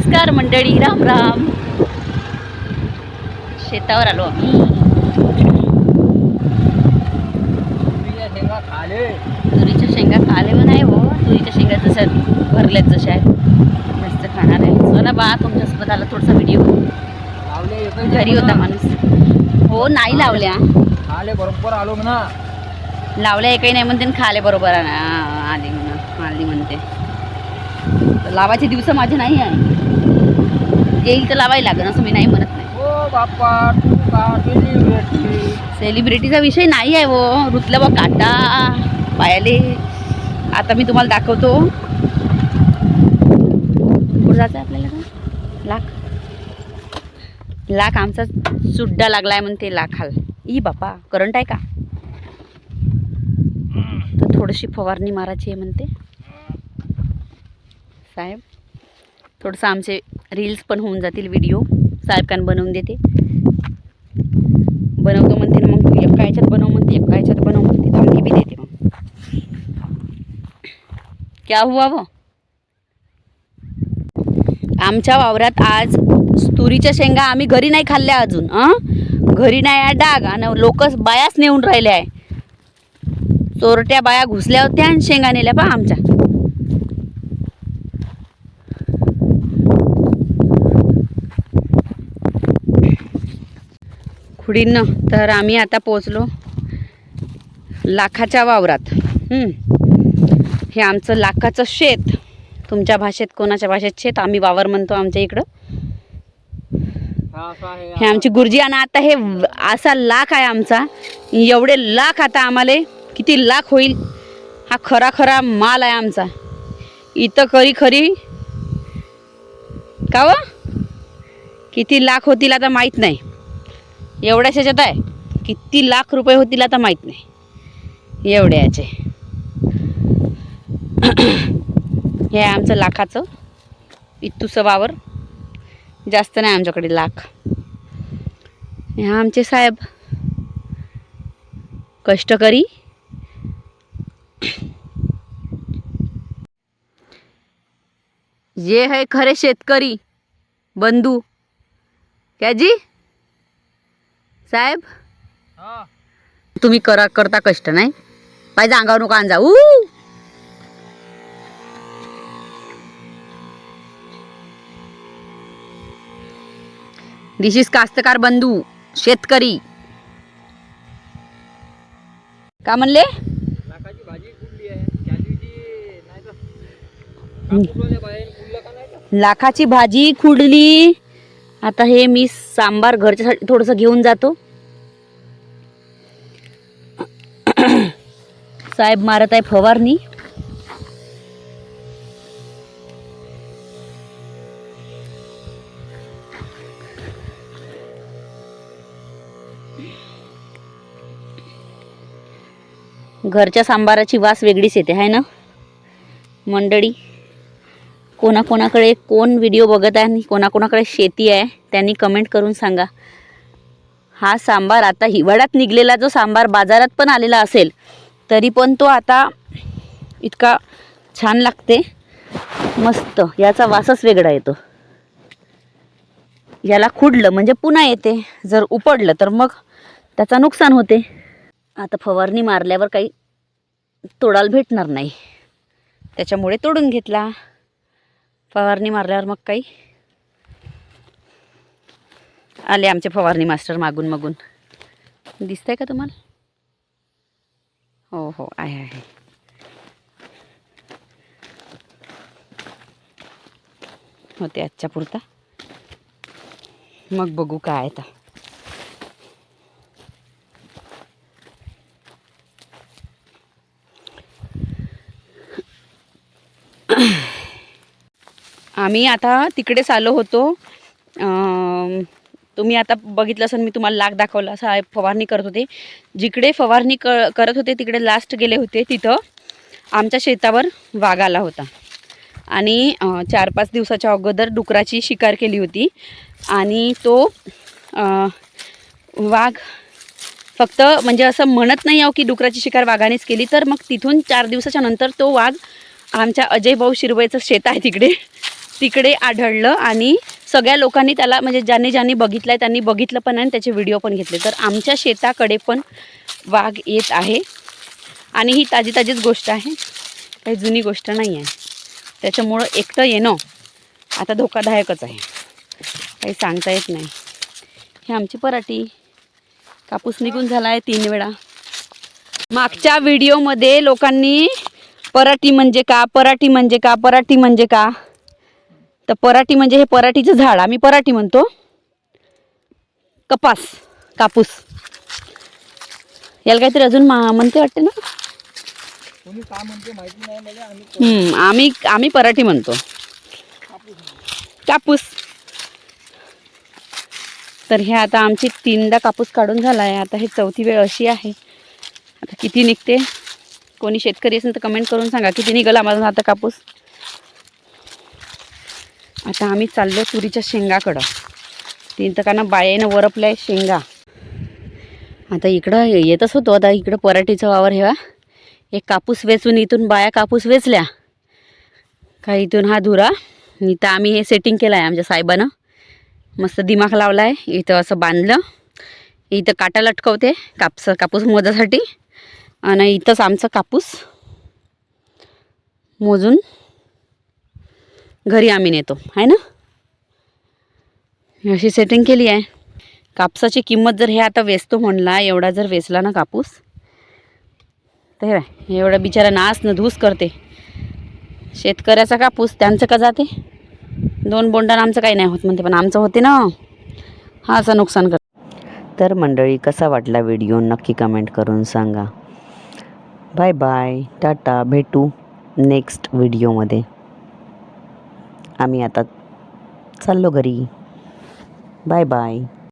नमस्कार मंडळी राम राम. शेतावर आलो आम्ही. तुरीच्या शेंगा खाले पण आहे हो. तुरीच्या शेंगा जसं भरल्यात जशा आहेत मस्त खाणार आहे. चला बा तुमच्यासोबत आला थोडासा व्हिडिओ घरी होता माणूस. हो नाही लावल्या. आले बरोबर आलो म्हणा. लावल्या एकही नाही म्हणते खाले बरोबर ना आली म्हणून आली म्हणते. लावायचे दिवस माझे नाही आहे. येईल तर लावायला लागेल असं मी नाही म्हणत नाही. ओ बाप्पा तू का केली भेटली सेलिब्रिटीचा विषय नाही आहे वो रुतला बा काटा पायाले. आता मी तुम्हाला दाखवतो. कुठं जायचं आहे आपल्याला का? लाख. लाख आमचा सुड्डा लागलाय म्हणते लाखाल. ई बापा करंट आहे का? तर थोडीशी फवारणी मारायची आहे म्हणते. साहेब. थोडंसं आमचे रील्स पण होऊन जातील व्हिडिओ साहेब कान बनवून देते. बनवतो म्हणते ना मग तू एक कायच्यात बनव म्हणते एक कायच्यात बनव म्हणते धमकी बी देते मग. क्या हुआ व? आमच्या वावरात आज तुरीच्या शेंगा आम्ही घरी नाही खाल्ल्या अजून हां? घरी नाही आहे डाग आणि लोक बायाच नेऊन राहिले आहे. चोरट्या बाया घुसल्या होत्या आणि शेंगा नेल्या पा आमच्या. खुडीनं तर आम्ही आता पोचलो लाखाच्या वावरात. हं. हे आमचं लाखाचं शेत. तुमच्या भाषेत कोणाच्या भाषेत शेत? आम्ही वावर म्हणतो आमच्या इकडं. हे आमची गुरुजी आणि आता हे असा लाख आहे आमचा. एवढे लाख आता आम्हाला. किती लाख होईल? हा खरा खरा माल आहे आमचा. इथं खरी खरी. का व किती लाख होतील आता माहीत नाही. एवढ्याच ह्याच्यात आहे. किती लाख रुपये होतील आता माहीत नाही. एवढ्याचे हे आहे आमचं लाखाचं. इतुसं वावर. जास्त नाही आमच्याकडे लाख. हे आमचे साहेब. कष्टकरी. जे है खरे शेतकरी. बंधू. क्या जी? साहेब? तुम्ही करा करता कष्ट नाही? पाहिजे अंगावर नका आणजा. ऊ! दिस इज कास्तकार बंधू शेतकरी. का म्हणले? लाखाची भाजी खुडली आता हे मी सांबार घरच्यासाठी थोडंसं घेऊन जातो. साहेब मारत आहे फवारणी. घरच्या सांबाराची वास वेगळीच येते आहे ना? मंडळी. कोणाकोणाकडे कोण व्हिडिओ बघत आहे आणि कोणाकोणाकडे शेती आहे त्यांनी कमेंट करून सांगा. हा सांबार आता हिवाळ्यात निघलेला जो सांबार बाजारात पण आलेला असेल तरी पण तो आता इतका छान लागते. मस्त याचा वासच वेगळा येतो. याला खुडलं म्हणजे पुन्हा येते जर उपडलं तर मग त्याचा नुकसान होते. आता फवारणी मारल्यावर काही तोडायला भेटणार नाही. त्याच्यामुळे तोडून घेतला. फवारणी मारल्यावर मग काही? आले आमचे फवारणी मास्टर मागून मागून. दिसतंय का तुम्हाला? हो हो आहे आहे. होते आजच्या पुरता. मग बघू काय आता. आम्ही आता तिकडेच आलो होतो. तुम्ही आता बघितलं असेल मी तुम्हाला लाग दाखवला साहेब फवारणी करत होते. जिकडे फवारणी क करत होते तिकडे लास्ट गेले होते तिथं आमच्या शेतावर वाघ आला होता. आणि चार पाच दिवसाच्या अगोदर डुकराची शिकार केली होती. आणि तो वाघ फक्त म्हणजे असं म्हणत नाही आहो की डुकराची शिकार वाघानेच केली तर मग तिथून चार दिवसाच्या नंतर तो वाघ आमच्या अजय भाऊ शिरवयचं शेत आहे तिकडे. तिकडे आढळलं आणि सगळ्या लोकांनी त्याला म्हणजे ज्यांनी ज्यांनी बघितलं आहे त्यांनी बघितलं पण आणि त्याचे व्हिडिओ पण घेतले. तर आमच्या शेताकडे पण वाघ येत आहे. आणि ही ताजी ताजीच गोष्ट आहे. काही जुनी गोष्ट नाही आहे. त्याच्यामुळं एकटं येणं आता धोकादायकच आहे. काही सांगता येत नाही. हे आमची पराठी. कापूस निघून झाला आहे तीन वेळा. मागच्या व्हिडिओमध्ये लोकांनी पराठी म्हणजे का पराठी म्हणजे का पराठी म्हणजे का? तर पराठी म्हणजे हे पराठीचं झाड आम्ही पराठी म्हणतो. कपास कापूस. याला काहीतरी अजून मा म्हणते वाटते ना? आम्ही हम्म, आम्ही आम्ही पराठी म्हणतो. कापूस. तर हे आता आमची तीनदा कापूस काढून झाला आहे आता हे चौथी वेळ अशी आहे. आता किती निघते? कोणी शेतकरी असेल तर कमेंट करून सांगा. किती निघाल आम्हाला आता कापूस? आता आम्ही चाललो तुरीच्या शेंगाकडं. तीन तकांना बायानं आहे शेंगा. आता इकडं येतच होतो आता इकडं पराठीचं वावर हेवा एक कापूस वेचून इथून बाया कापूस वेचल्या. का इथून हा धुरा. इथं आम्ही हे सेटिंग केलं आहे आमच्या साहेबानं. मस्त दिमाग लावला आहे इथं असं बांधलं. इथं काटा लटकवते कापस कापूस मोजासाठी. आणि इथंच आमचं कापूस मोजून घरी आम्ही नेतो आहे ना? अशी सेटिंग केली आहे. कापसाची किंमत जर हे आता वेचतो म्हणला एवढा जर वेचला ना कापूस? तर हे एवढा बिचारा नास न धूस करते. शेतकऱ्याचा कापूस त्यांचं का जाते? दोन बोंडानं आमचं काही नाही होत म्हणते पण आमचं होते ना. हा असं नुकसान कर तर मंडळी कसा वाटला व्हिडिओ नक्की कमेंट करून सांगा. Bye bye ta-ta. भेटू नेक्स्ट व्हिडिओमध्ये आम्ही आता चाललो घरी. Bye bye